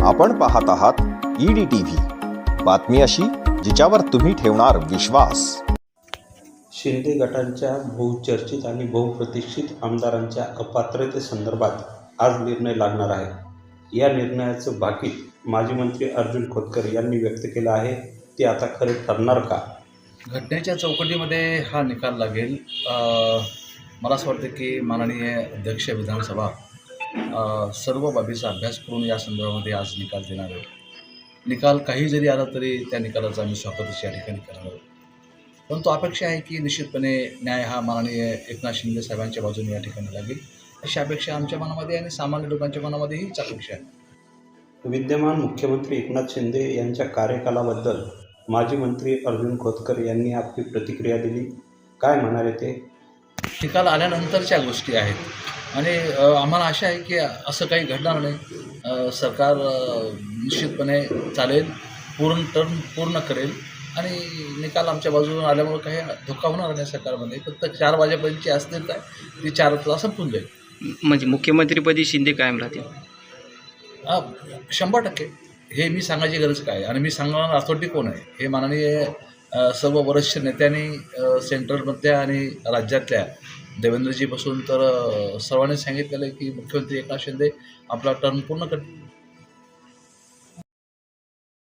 आपण पाहत आहात ईडी टीव्ही बातमी अशी जिच्यावर तुम्ही ठेवणार विश्वास. शिंदे गटांच्या बहुचर्चित आणि बहुप्रतीक्षित आमदारांच्या अपात्रतेसंदर्भात आज निर्णय लागणार आहे. या निर्णयाचं भाकीत माजी मंत्री अर्जुन खोतकर यांनी व्यक्त केलं आहे. ते आता खरे ठरणार का? घटनेच्या चौकटीमध्ये हा निकाल लागेल. अ, मला असं वाटतं की माननीय अध्यक्ष विधानसभा सर्व बाबीचा अभ्यास करून या संदर्भामध्ये आज निकाल देणार आहे निकाल काही जरी आला तरी त्या निकालाचा आम्ही स्वागतच या ठिकाणी करणार आहोत. परंतु अपेक्षा आहे की निश्चितपणे न्याय हा माननीय एकनाथ शिंदे साहेबांच्या बाजूने या ठिकाणी लागेल. अशी अपेक्षा आमच्या मनामध्ये आहे आणि सामान्य लोकांच्या मनामध्ये हीच अपेक्षा आहे. विद्यमान मुख्यमंत्री एकनाथ शिंदे यांच्या कार्यकालाबद्दल माजी मंत्री अर्जुन खोतकर यांनी आपली प्रतिक्रिया दिली. काय म्हणाले ते? निकाल आल्यानंतरच्या गोष्टी आहेत. आणि आम्हाला आशा आहे की असं काही घडणार नाही. सरकार निश्चितपणे चालेल पूर्ण टर्म पूर्ण करेल. आणि निकाल आमच्या बाजूने आल्यामुळे काही धोका होणार नाही सरकारमध्ये. फक्त चार वाजेपर्यंतची अस्थिरता आहे ती चार तास संपून जाईल. म्हणजे मुख्यमंत्रीपदी शिंदे कायम राहतील? शंभर टक्के. हे मी सांगायची गरज काय आणि मी सांगणार अथॉरिटी कोण आहे? हे माननीय सर्व वरिष्ठ नेत्यांनी सेंट्रलमधल्या आणि राज्यातल्या देवेंद्रजीपासून तर सर्वांनी सांगितलेलं आहे की मुख्यमंत्री एकनाथ शिंदे आपला टर्न पूर्ण